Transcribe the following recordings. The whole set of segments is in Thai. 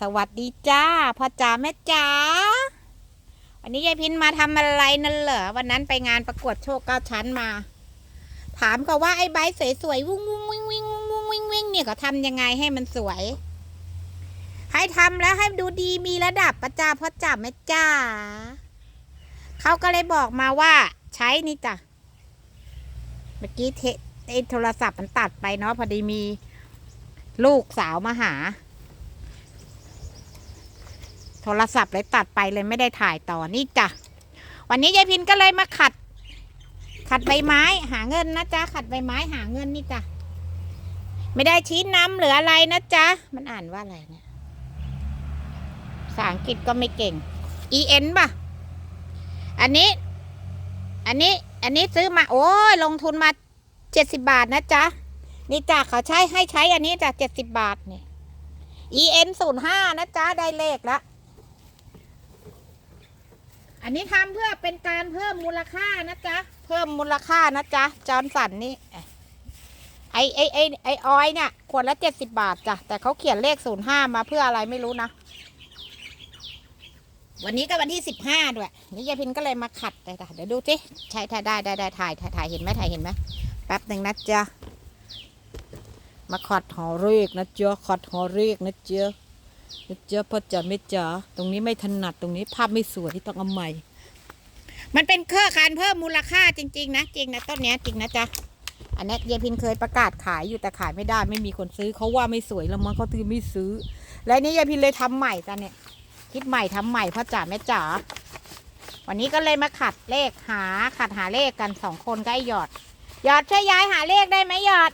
สวัสดีจ้าพ่อจ๋าแม่จ๋าวันนี้ยายพินมาทำอะไรนั่นเหรอวันนั้นไปงานประกวดโชคเก้าชั้นมา ถามเขาว่าไอ้ใบสวยๆวุ้งวุ้งวิ่งวิ่งวุ้งวิ่งวิ่งเนี่ยเขาทำยังไงให้มันสวย ให้ทำแล้วให้ดูดีมีระดับประจ้าพ่อจ๋าแม่จ๋าเขาก็เลยบอกมาว่า ใช้นี่จ้ะเมื่อกี้เทไอโทรศัพท์มันตัดไปเนาะพอดีมีลูกสาวมาหา โทรศัพท์เลยตัดไปเลยไม่ได้ถ่ายต่อนี่จ้ะ วันนี้ยายพินก็เลยมาขัด ขัดใบไม้ หาเงินนะจ๊ะ ขัดใบไม้หาเงินนี่จ้ะ ไม่ได้ชี้นำหรืออะไรนะจ๊ะ มันอ่านว่าอะไรเนี่ยภาษาอังกฤษก็ไม่เก่ง E N ป่ะ อันนี้ อันนี้ อันนี้ซื้อมา โอ้ยลงทุนมาเจ็ดสิบาทนะจ๊ะ นี่จ้ะเขาใช้ให้ใช้อันนี้จ้ะเจ็ดสิบบาทนี่ EN ศูนย์ห้านะจ๊ะ ได้เลขแล้ว อันนี้ทำเพื่อเป็นการเพิ่มมูลค่านะจ๊ะ เพิ่มมูลค่านะจ๊ะ จอร์นสันนี่ไอไอไอไอออยเนี่ยขวดละเจ็ดสิบาทจ้ะ แต่เขาเขียนเลขศูนย์ห้ามาเพื่ออะไรไม่รู้นะ วันนี้ก็วันที่สิบห้าด้วย นี่ยายพินก็เลยมาขัดเลยจ้ะเดี๋ยวดูสิใช่ถ่ายได้ได้ได้ถ่ายถ่ายถ่ายเห็นไหมถ่ายเห็นไหมแป๊บหนึ่งนะจ๊ะ มาขัดหอเรียกนะจ๊ะขัดหอเรียกนะจ๊ะ นะจ๊ะพ่อจ๋าไม่จ๋าตรงนี้ไม่ถนัดตรงนี้ภาพไม่สวยที่ต้องเอาใหม่ มันเป็นเครือการเพิ่มมูลค่าจริง ๆ นะจริงนะต้นเนี้ยจริงนะจ๊ะอันนี้ยายพินเคยประกาศขายอยู่แต่ขายไม่ได้ไม่มีคนซื้อเขาว่าไม่สวยแล้วมันเขาถือไม่ซื้อ และนี่ยายพินเลยทำใหม่จ้ะเนี่ย คิดใหม่ทำใหม่พ่อจ๋าแม่จ๋าวันนี้ก็เลยมาขัดเลขหาขัดหาเลขกันสองคนก็ไอ้หยอด หยอดช่วยยายหาเลขได้ไหมหยอด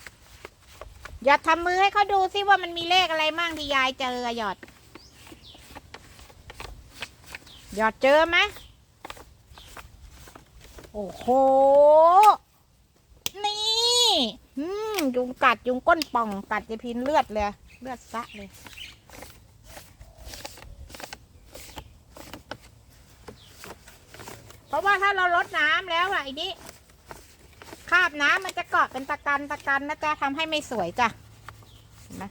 หยอดทำมือให้เขาดูซิว่ามันมีเลขอะไรมั่งที่ยายเจอหยอด หยอดเจอไหมโอ้โห นี่ อืม ยุงกัดยุงก้นป่องกัดจะพินเลือดเลย เลือดซะเลย เพราะว่าถ้าเราลดน้ำแล้วอะไอ้นี่ คราบน้ำมันจะเกาะเป็นตะกันตะกันนะจ๊ะทำให้ไม่สวยจ้ะเห็นไหม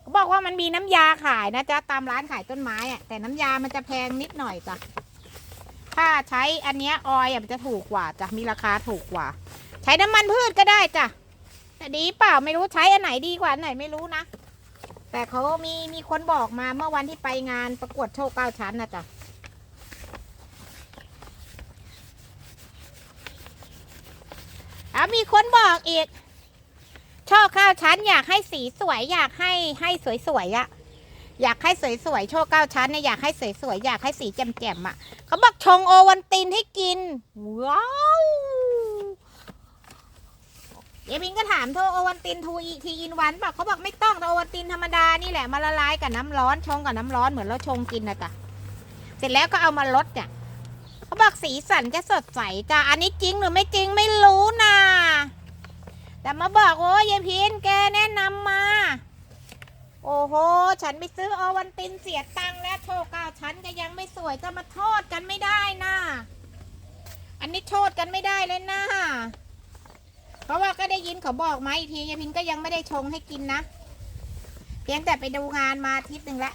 เขาบอกว่ามันมีน้ำยาขายนะจ๊ะตามร้านขายต้นไม้อะแต่น้ำยามันจะแพงนิดหน่อยจ้ะถ้าใช้อันเนี้ยออยอะมันจะถูกกว่าจ้ะมีราคาถูกกว่า ใช้น้ำมันพืชก็ได้จ้ะแต่ดีเปล่าไม่รู้ใช้อันไหนดีกว่าอันไหนไม่รู้นะแต่เขามีมีคนบอกมาเมื่อวันที่ไปงานประกวดโชคเก้าชั้นนะจ๊ะ อะ มีคนบอกอีกชอบข้าวชั้นอยากให้สีสวย อยากให้ให้สวยๆอะอยากให้สวยๆโชว์เก้าชั้นเนี่ยอยากให้สวยๆอยากให้สีแจ่มๆอะเขาบอกชงโอวันตินให้กิน ว้าวเยมินก็ถามโทโอวันตินทูอีทีอินวันบอกเขาบอกไม่ต้องโอวันตินธรรมดานี่แหละมาละลายกับน้ำร้อนชงกับน้ำร้อนเหมือนเราชงกินนะจ๊ะเสร็จแล้วก็เอามาลดเนี่ย เขาบอกสีสันจะสดใสจ้ะอันนี้จริงหรือไม่จริงไม่รู้นะแต่มาบอกโอ้ยายพินแกแนะนำมา โอ้โห ฉันไปซื้ออวันตินเสียตังค์แล้วโชคก้าชั้นก็ยังไม่สวยจะมาโทษกันไม่ได้นะอันนี้โทษกันไม่ได้เลยนะเพราะว่าก็ได้ยินเขาบอกมาอีกทียายพินก็ยังไม่ได้ชงให้กินนะเพียงแต่ไปดูงานมาอาทิตย์หนึ่งแล้ว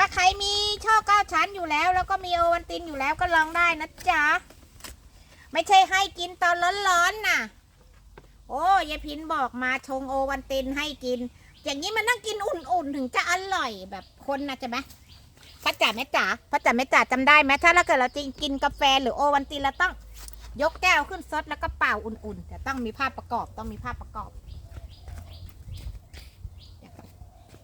ถ้าใครมีช่อเก้าชั้นอยู่แล้ว แล้วก็มีโอวันตินอยู่แล้วก็ลองได้นะจ๊ะ ไม่ใช่ให้กินตอนร้อนๆน่ะ โอ้ยายพินบอกมาชงโอวันตินให้กิน อย่างนี้มันต้องกินอุ่นๆ ถึงจะอร่อยแบบคนนะใช่ไหมพ่อจ๋าแม่จ๋าพ่อจ๋าแม่จ๋าจำได้ไหมถ้าเราเกิดเราจะกินกาแฟหรือโอวันตินเราต้องยกแก้วขึ้นซดแล้วก็เป่าอุ่นๆแต่ต้องมีภาพประกอบต้องมีภาพประกอบ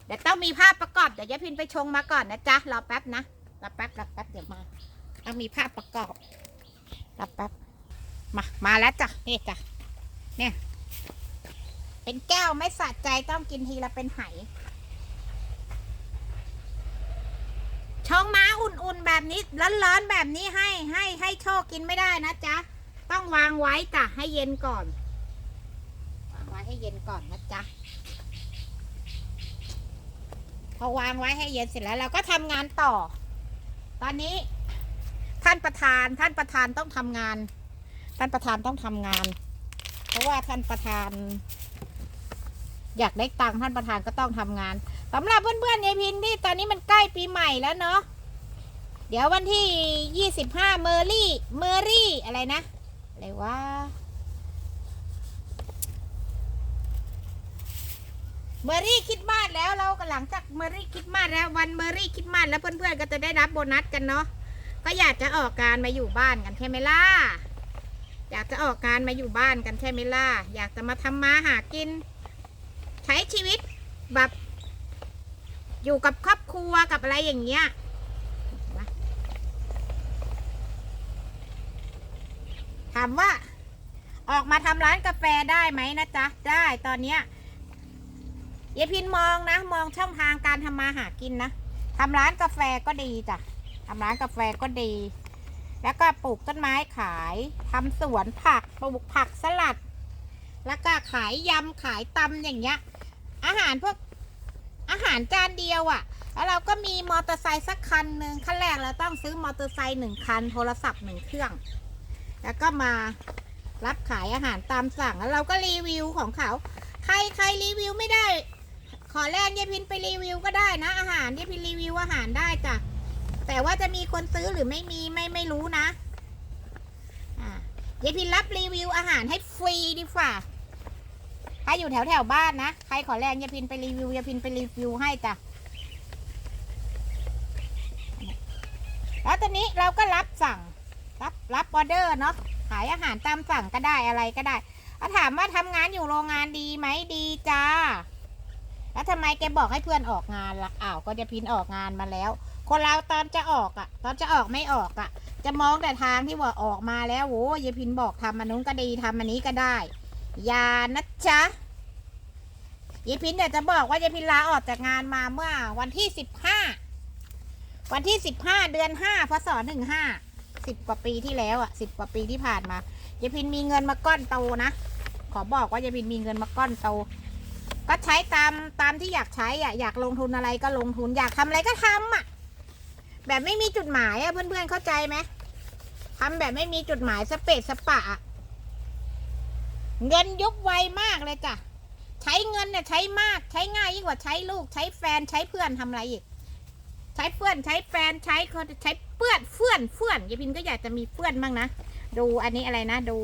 เดี๋ยวต้องมีภาพประกอบ เดี๋ยวยายพินไปชงมาก่อนนะจ๊ะ รอแป๊บนะ รอแป๊บรอแป๊บเดี๋ยวมา ต้องมีภาพประกอบ รอแป๊บ มา มาแล้วจ้ะ นี่จ้ะ เนี่ย เป็นแก้วไม่สะใจต้องกินทีละเป็นไหชงมาอุ่นๆแบบนี้ร้อนๆแบบนี้ให้ให้ให้โชคกินไม่ได้นะจ๊ะ ต้องวางไว้จ้ะให้เย็นก่อน วางไว้ให้เย็นก่อนนะจ๊ะ พอวางไว้ให้เย็นเสร็จแล้วเราก็ทำงานต่อ ตอนนี้ท่านประธานท่านประธานต้องทำงาน ท่านประธานต้องทำงาน เพราะว่าท่านประธาน อยากได้ตังค์ท่านประธานก็ต้องทำงานสำหรับเพื่อนๆยายพินที่ตอนนี้มันใกล้ปีใหม่แล้วเนาะเดี๋ยววันที่ยี่สิบห้าเมอรี่เมอรี่อะไรนะอะไรวะ เมอรี่คิดมาสแล้วเราก็หลังจากเมอรี่คิดมาสแล้ววันเมอรี่คิดมาสแล้วเพื่อนๆก็จะได้รับโบนัสกันเนาะก็อยากจะออกการมาอยู่บ้านกันใช่ไหมล่ะอยากจะออกการมาอยู่บ้านกันใช่ไหมล่ะอยากจะมาทำมาหากิน ใช้ชีวิตแบบอยู่กับครอบครัวกับอะไรอย่างเงี้ยถามว่าออกมาทำร้านกาแฟได้ไหมนะจ๊ะ ได้ตอนเนี้ย ยายพินมองนะ มองช่องทางการทำมาหากินนะทำร้านกาแฟก็ดีจ้ะทำร้านกาแฟก็ดี แล้วก็ปลูกต้นไม้ขายทำสวนผักปลูกผักสลัด แล้วก็ขายยำขายตำอย่างเงี้ย อาหารพวกอาหารจานเดียวอะ่ะ แล้วเราก็มีมอเตอร์ไซค์สักคันหนึ่งขั้นแรกเราต้องซื้อมอเตอร์ไซค์หนึ่งคันโทรศัพท์หนึ่งเครื่อง แล้วก็มารับขายอาหารตามสั่งแล้วเราก็รีวิวของเขา ใครใครรีวิวไม่ได้ ขอแรงยายพินไปรีวิวก็ได้นะ อาหารยายพินรีวิวอาหารได้จ้ะแต่ว่าจะมีคนซื้อหรือไม่มีไม่ไม่รู้นะอ่ายายพินรับรีวิวอาหารให้ฟรีดีฝ่าถ้าอยู่แถวแถวบ้านนะใครขอแรงยายพินไปรีวิวยายพินไปรีวิวให้จ้ะแล้วตอนนี้เราก็รับสั่งรับรับออเดอร์เนาะขายอาหารตามสั่งก็ได้อะไรก็ได้ถามว่าทำงานอยู่โรงงานดีไหมดีจ้า แล้วทำไมแกบอกให้เพื่อนออกงานละอ้าวก็จะพินออกงานมาแล้ว คนเราตอนจะออกอะ่ะ ตอนจะออกไม่ออกอะ่ะ จะมองแต่ทางที่ว่าออกมาแล้วโว้ยายพินบอกทำอันนู้นก็ดีทำอันนี้ก็ได้อย่านะจ๊ะยายพินเดี๋ยวจะบอกว่ายายพินลาออกจากงานมาเมื่อ วันที่สิบห้าวันที่สิบห้าเดือนห้าพศหนึ่งห้าสิบกว่าปีที่แล้วอะสิบกว่าปีที่ผ่านมายายพินมีเงินมาก้อนโตนะขอบอกว่ายายพินมีเงินมาก้อนโต ก็ใช้ตามตามที่อยากใช้อะอยากลงทุนอะไรก็ลงทุนอยากทำอะไรก็ทำอะ แบบไม่มีจุดหมายอะเพื่อนๆเข้าใจไหมทำแบบไม่มีจุดหมายสเปดสปะ เงินยุบไวมากเลยจ้ะใช้เงินเนี่ยใช้มากใช้ง่ายยิ่งกว่าใช้ลูกใช้แฟนใช้เพื่อนทำอะไรอีกใช้เพื่อนใช้แฟนใช้คนใช้เพื่อนเพื่อนเพื่อนยายพินก็อยากจะมีเพื่อนบ้างนะดูอันนี้อะไรนะดู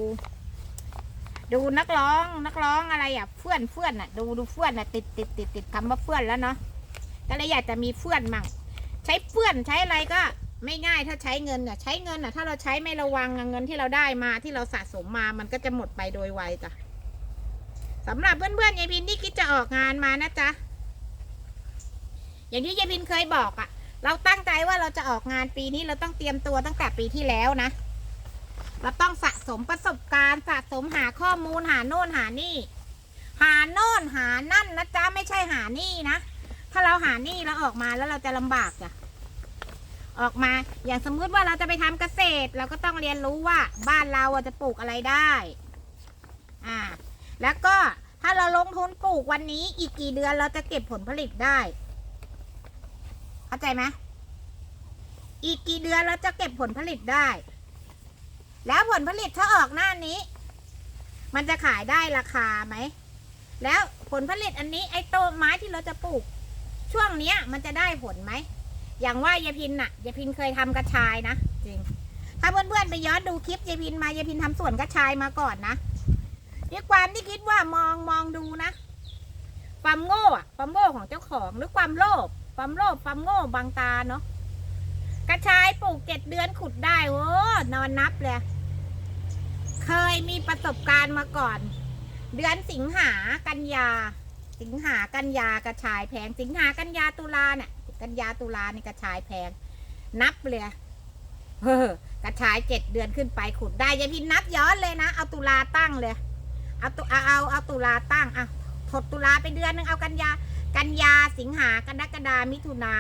ดูนักร้องนักร้องอะไรอะเพื่อนเพื่อนอะ ดูดูเพื่อนอะติดติดติดติดคำว่าเพื่อนแล้วเนาะก็เลยอยากจะมีเพื่อนมั่งใช้เพื่อนใช้อะไรก็ไม่ง่ายถ้าใช้เงินอะใช้เงินอะ ถ้าเราใช้ไม่ระวังเงินที่เราได้มาที่เราสะสมมามันก็จะหมดไปโดยไวจ้ะสำหรับเพื่อนๆยายพินที่คิดจะออกงานมานะจ๊ะอย่างที่ยายพินเคยบอกอะ เราตั้งใจว่าเราจะออกงานปีนี้เราต้องเตรียมตัวตั้งแต่ปีที่แล้วนะ เราต้องสะสมประสบการณ์สะสมหาข้อมูลหาโน่นหานี่ หาโน่นหานั่นนะจ๊ะไม่ใช่หานี่นะ ถ้าเราหานี่แล้วออกมาแล้วเราจะลำบากจ้ะออกมาอย่างสมมุติว่าเราจะไปทำเกษตร เราก็ต้องเรียนรู้ว่าบ้านเราจะปลูกอะไรได้อ่าแล้วก็ถ้าเราลงทุนปลูกวันนี้อีกกี่เดือนเราจะเก็บผลผลิตได้เข้าใจไหมอีกกี่เดือนเราจะเก็บผลผลิตได้ แล้วผลผลิตถ้าออกหน้านี้ มันจะขายได้ราคาไหม แล้วผลผลิตอันนี้ไอ้ต้นไม้ที่เราจะปลูก ช่วงเนี้ยมันจะได้ผลไหม อย่างว่ายายพินน่ะยายพินเคยทำกระชายนะจริง ถ้าเพื่อนๆไปย้อนดูคลิปยายพินมายายพินทำสวนกระชายมาก่อนนะด้วยความที่คิดว่ามองมองดูนะ ความโง่อะความโง่ของเจ้าของหรือความโลภความโลภความโง่บางตาเนาะ กระชายปลูกเจ็ดเดือนขุดได้โอ้นอนนับเลย เคยมีประสบการณ์มาก่อน เดือนสิงหากันยา สิงหากันยากระชายแพง สิงหากันยาตุลาเนี่ยกันยาตุลานี่กระชายแพง นับเลยเฮ้อกระชายเจ็ดเดือนขึ้นไปขุดได้ยายพินนับย้อนเลยนะ เอาตุลาตั้งเลย เอาตุเอาเอาเอาตุลาตั้งอะถดตุลาไปเดือนหนึ่งเอากันยา กันยาสิงหากรกฎามิถุนา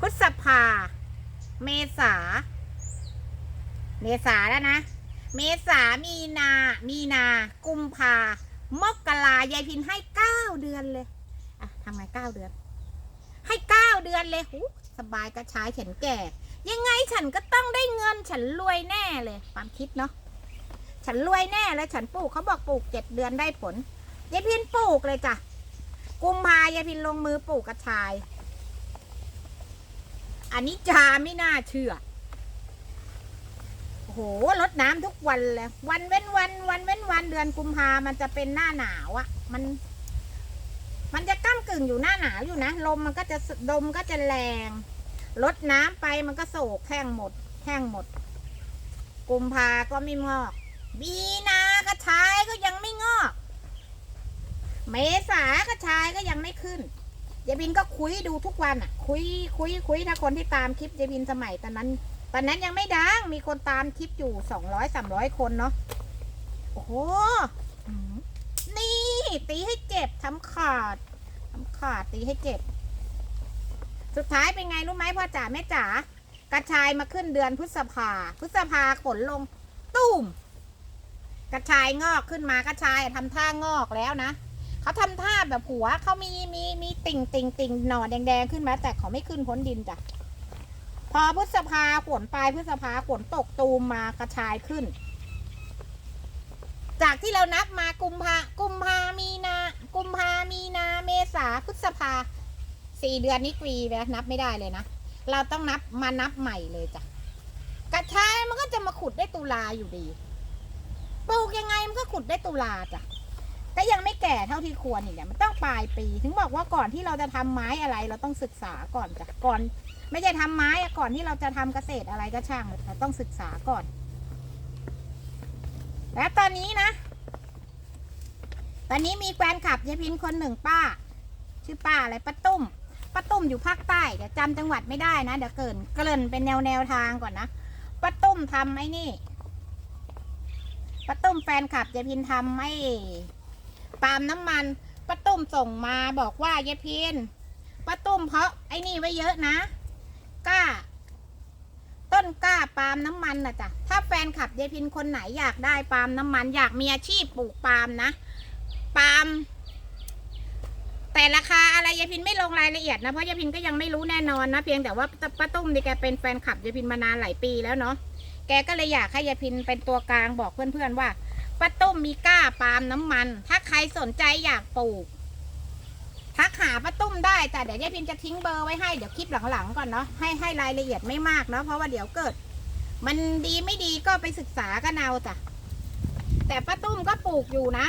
พฤษภา เมษา เมษาแล้วนะ เมษามีนา มีนา กุมภามกรายายพินให้เก้าเดือนเลย อะทำไงเก้าเดือน ให้เก้าเดือนเลยหูสบายกระชายฉันแก่ ยังไงฉันก็ต้องได้เงินฉันรวยแน่เลย ความคิดเนาะฉันรวยแน่แล้วฉันปลูกเขาบอกปลูกเจ็ดเดือนได้ผลยายพินปลูกเลยจ้ะกุมภายายพินลงมือปลูกกระชาย อันนี้จาไม่น่าเชื่อ โอ้โหรดน้ำทุกวันเลยวันเว้นวันวันเว้นวันเดือนกุมภามันจะเป็นหน้าหนาวอะมัน มันจะก้ากึ่งอยู่หน้าหนาวอยู่นะลมมันก็จะลมก็จะแรงรดน้ำไปมันก็โศกแห้งหมดแห้งหมด กุมภาก็ไม่งอกมีนากระชายก็ยังไม่งอก เมษากระชายก็ยังไม่ขึ้น ยายบินก็คุยดูทุกวันอะ คุยคุยคุยถ้าคนที่ตามคลิปยายบินสมัยตอนนั้นตอนนั้นยังไม่ดังมีคนตามคลิปอยู่สองร้อยสามร้อยคนเนาะโอ้โหนี่ตีให้เจ็บทำขาดทำขาดตีให้เจ็บ สุดท้ายเป็นไงรู้ไหมพ่อจ๋าแม่จ๋ากระชายมาขึ้นเดือนพฤษภา พฤษภาขนลง ตุ้มกระชายงอกขึ้นมากระชายทำท่างอกแล้วนะ เขาทำท่าแบบหัวเขามีมีมีติ่งติ่งติ่งหน่อแดงๆขึ้นมาแต่เขาไม่ขึ้นพ้นดินจ้ะพอพฤษภาฝนปลายพฤษภาฝนตกตูมมากระชายขึ้น จากที่เรานับมากุมภากุมภามีนา กุมภามีนาเมษาพฤษภาสี่เดือนนี้กรีแล้นับไม่ได้เลยนะเราต้องนับมานับใหม่เลยจ้ะกระชายมันก็จะมาขุดได้ตุลาอยู่ดีปลูกยังไงมันก็ขุดได้ตุลาจ้ะ แต่ยังไม่แก่เท่าที่ควรอีกเนี่ยมันต้องปลายปี ถึงบอกว่าก่อนที่เราจะทำไม้อะไร เราต้องศึกษาก่อนจ้ะก่อน ไม่ใช่ทำไม้อะก่อนที่เราจะทำเกษตรอะไรก็ช่างเราต้องศึกษาก่อน และตอนนี้นะ ตอนนี้มีแฟนคลับยายพินคนหนึ่งป้า ชื่อป้าอะไรป้าตุ้มป้าตุ้มอยู่ภาคใต้เดี๋ยวจำจังหวัดไม่ได้นะเดี๋ยวเกินเกริ่นเป็นแนวแนวทางก่อนนะป้าตุ้มทำไอ้นี่ป้าตุ้มแฟนคลับยายพินทำไอ้ ปาล์มน้ำมันป้าตุ้มส่งมาบอกว่ายายพินป้าตุ้มเพาะไอ้นี่ไว้เยอะนะกล้า ต้นกล้าปาล์มน้ำมันนะจ๊ะถ้าแฟนขับยายพินคนไหนอยากได้ปาล์มน้ำมัน อยากมีอาชีพปลูกปาล์มนะปาล์มแต่ราคาอะไรยายพินไม่ลงรายละเอียดนะเพราะยายพินก็ยังไม่รู้แน่นอนนะเพียงแต่ว่าป้าตุ้มนี่แกเป็นแฟนคลับยายพินมานานหลายปีแล้วเนาะแกก็เลยอยากให้ยายพินเป็นตัวกลางบอกเพื่อนๆว่า ป้าตุ้มมีกล้าปาล์มน้ำมัน ถ้าใครสนใจอยากปลูกทักหาป้าตุ้มได้แต่เดี๋ยวยายพินจะทิ้งเบอร์ไว้ให้เดี๋ยวคลิปหลังๆก่อนเนาะให้ให้รายละเอียดไม่มากเนาะเพราะว่าเดี๋ยวเกิด มันดีไม่ดีก็ไปศึกษากันเอาจ้ะแต่ป้าตุ้มก็ปลูกอยู่นะ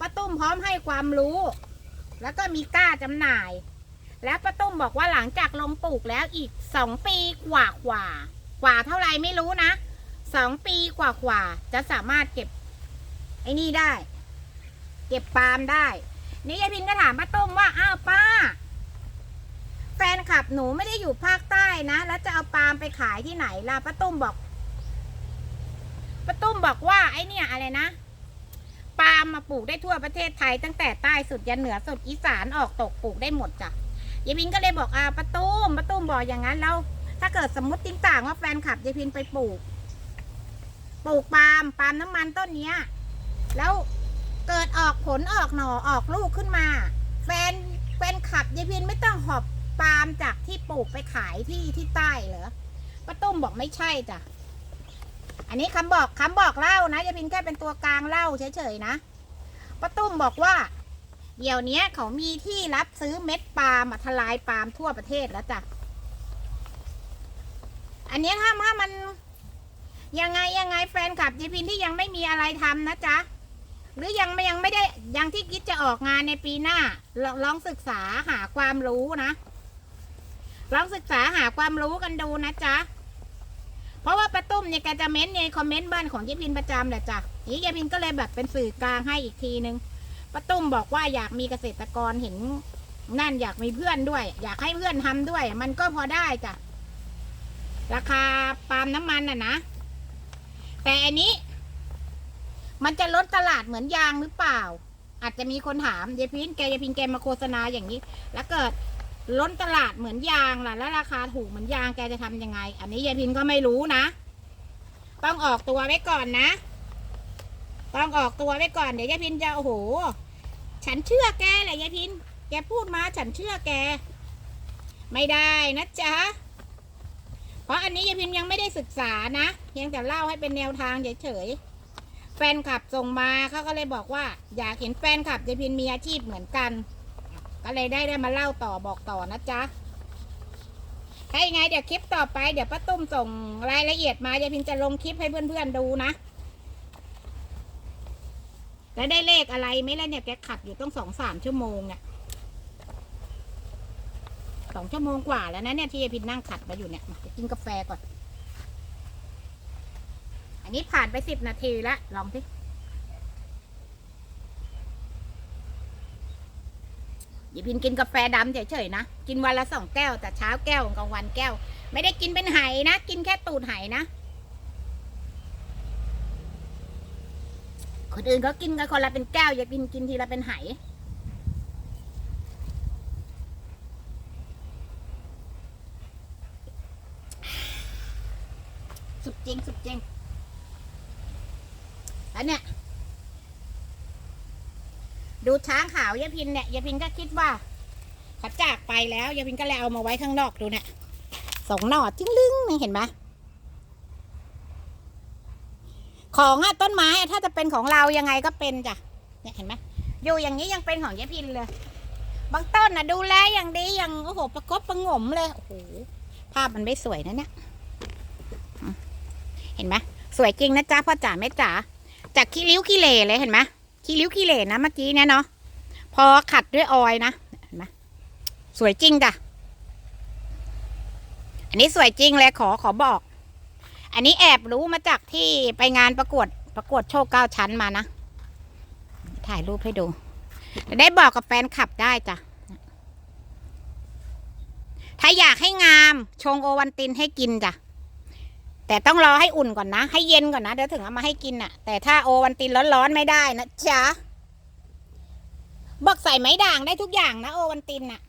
ป้าตุ้มพร้อมให้ความรู้ แล้วก็มีกล้าจำหน่าย แล้วป้าตุ้มบอกว่าหลังจากลงปลูกแล้วอีกสองปีกว่ากว่ากว่าเท่าไรไม่รู้นะสองปีกว่ากว่าจะสามารถเก็บ ไอ้นี่ได้ เก็บปาล์มได้ นี่ยายพินก็ถามป้าตุ้มว่าอ้าวป้า แฟนคลับหนูไม่ได้อยู่ภาคใต้นะแล้วจะเอาปาล์มไปขายที่ไหนล่ะป้าตุ้มบอกป้าตุ้มบอกว่าไอเนี่ยอะไรนะปาล์มมาปลูกได้ทั่วประเทศไทยตั้งแต่ใต้สุดยันเหนือสุดอีสานออกตกปลูกได้หมดจ้ะยายพินก็เลยบอกอ่าป้าตุ้มป้าตุ้มบอกอย่างนั้นแล้วถ้าเกิดสมมติติ้งต่างว่าแฟนคลับยายพินไปปลูก ปลูกปาล์มปาล์มน้ำมันต้นเนี้ย แล้วเกิดออกผลออกหน่อออกลูกขึ้นมา แฟนแฟนขับยายพินไม่ต้องหอบปาล์มจากที่ปลูกไปขายที่ที่ใต้เหรอป้าตุ้มบอกไม่ใช่จ้ะอันนี้คำบอกคำบอกเล่านะยายพินแค่เป็นตัวกลางเล่าเฉยๆนะป้าตุ้มบอกว่า เดี๋ยวนี้เขามีที่รับซื้อเม็ดปาล์มอะทลายปาล์มทั่วประเทศแล้วจ้ะอันนี้ถ้าถ้ามันยังไงยังไงแฟนคลับยายพินที่ยังไม่มีอะไรทำนะจ๊ะ หรือยังไม่ยังไม่ได้ยังที่คิดจะออกงานในปีหน้าลองลองศึกษาหาความรู้นะ ลองศึกษาหาความรู้กันดูนะจ๊ะ เพราะว่าป้าตุ้มเนี่ยแกจะเม้นในคอมเมนต์บ้านของยายพินประจำแหละจ้ะนี่ยายพินก็เลยแบบเป็นสื่อกลางให้อีกทีนึงป้าตุ้มบอกว่าอยากมีเกษตรกรเห็นนั่นอยากมีเพื่อนด้วย อยากให้เพื่อนทำด้วย มันก็พอได้จ้ะราคาปาล์มน้ำมันน่ะนะแต่อันนี้ มันจะลดตลาดเหมือนยางหรือเปล่า อาจจะมีคนถามยายพินแกยายพินแกมาโฆษณาอย่างนี้ แล้วเกิดล้นตลาดเหมือนยางล่ะ แล้วราคาถูกเหมือนยางแกจะทำยังไง อันนี้ยายพินก็ไม่รู้นะ ต้องออกตัวไว้ก่อนนะ ต้องออกตัวไว้ก่อนเดี๋ยวยายพินจะโอ้โห ฉันเชื่อแกแหละยายพิน แกพูดมาฉันเชื่อแก ไม่ได้นะจ๊ะเพราะอันนี้ยายพินยังไม่ได้ศึกษานะเพียงแต่เล่าให้เป็นแนวทางเฉยๆ แฟนคลับส่งมาเขาก็เลยบอกว่า อยากเห็นแฟนคลับยายพินมีอาชีพเหมือนกัน ก็เลยได้ได้มาเล่าต่อบอกต่อนะจ๊ะถ้ายังไงเดี๋ยวคลิปต่อไปเดี๋ยวป้าตุ้มส่งรายละเอียดมายายพินจะลงคลิปให้เพื่อนๆดูนะแล้วได้เลขอะไรไหมล่ะเนี่ยแกขัดอยู่ต้องสองสามชั่วโมงเนี่ยสองชั่วโมงกว่าแล้วนะเนี่ยที่ยายพินนั่งขัดมาอยู่เนี่ยมากินกาแฟก่อน อันนี้ผ่านไปสิบนาทีแล้ว ลองสิอย่าพินกินกาแฟดำเฉยๆนะ กินวันละสองแก้ว แต่เช้าแก้วกลางวันแก้ว ไม่ได้กินเป็นไหนะ กินแค่ตูดไหนะ คนอื่นเขากินกันคนละเป็นแก้ว อย่าพินกินทีละเป็นไหสุดจริง สุดจริง แล้วเนี่ย ดูช้างขาวยายพินเนี่ยยายพินก็คิดว่าเขาจากไปแล้วยายพินก็เลยเอามาไว้ข้างนอกดูเนี่ยสองหน่อจิ้งลึงนี่เห็นไหมของอะต้นไม้ถ้าจะเป็นของเรายังไงก็เป็นจ้ะเนี่ยเห็นไหมอยู่อย่างนี้ยังเป็นของยายพินเลย บางต้นนะดูแลอย่างดีอย่างโอ้โหประกบประงมเลยโอ้โหภาพมันไม่สวยนะเนี่ยเห็นไหมสวยจริงนะจ๊ะพ่อจ๋าแม่จ๋า จากขี้ริ้วขี้เหร่เลยเห็นไหมขี้ริ้วขี้เหร่นะเมื่อกี้เนี่ยเนาะพอขัดด้วยออยนะเห็นไหมสวยจริงจ้ะอันนี้สวยจริงเลยขอขอบอก อันนี้แอบรู้มาจากที่ไปงานประกวดประกวดโชว์เก้าชั้นมานะ ถ่ายรูปให้ดู ได้บอกกับแฟนคลับได้จ้ะ ถ้าอยากให้งามชงโอวันตินให้กินจ้ะ แต่ต้องรอให้อุ่นก่อนนะ ให้เย็นก่อนนะเดี๋ยวถึงเอามาให้กินน่ะ แต่ถ้าโอวันตินร้อนๆไม่ได้นะจ๊ะบอกใส่ไม้ด่างได้ทุกอย่างนะโอวันตินน่ะ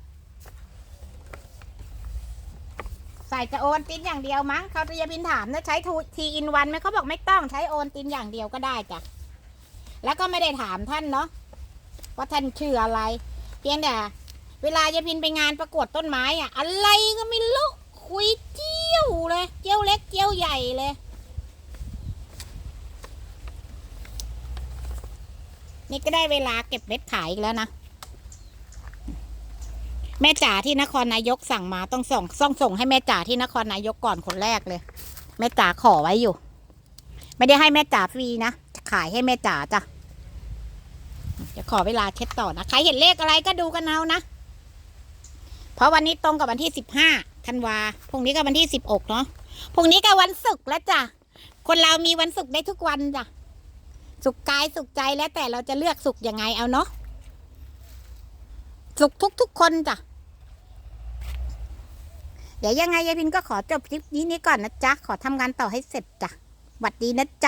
ใส่จะโอวันตินอย่างเดียวมั้งเขาจะยาพินถามนะใช้ทีอินวันไหมเขาบอกไม่ต้องใช้โอวันตินอย่างเดียวก็ได้จ้ะแล้วก็ไม่ได้ถามท่านเนาะว่าท่านชื่ออะไร เพียงแต่เวลายาพินไปงานประกวดต้นไม้อะอะไรก็ไม่รู้คุยเจี้ยวเลย เจี้ยวเล็ก เจี้ยวใหญ่เลย นี่ก็ได้เวลาเก็บเม็ดขายอีกแล้วนะ แม่จ๋าที่นครนายกสั่งมาต้องส่งส่งส่งให้แม่จ๋าที่นครนายกก่อนคนแรกเลย แม่จ๋าขอไว้อยู่ ไม่ได้ให้แม่จ๋าฟรีนะจะขายให้แม่จ๋าจ้ะจะขอเวลาเช็ดต่อนะ ใครเห็นเลขอะไรก็ดูกันเอานะ เพราะวันนี้ตรงกับวันที่สิบห้า ธันวาพรุ่งนี้ก็วันที่สิบกเนาะพรุ่งนี้ก็วันศุกร์แล้วจ้ะ คนเรามีวันศุกร์ได้ทุกวันจ้ะ สุขกายสุขใจแล้วแต่เราจะเลือกสุขยังไงเอาเนาะ สุขทุกทุกๆคนจ้ะ เดี๋ยวยังไงยายพินก็ขอจบคลิปนี้นี้ก่อนนะจ๊ะ ขอทำงานต่อให้เสร็จจ้ะหวัดดีนะจ๊ะ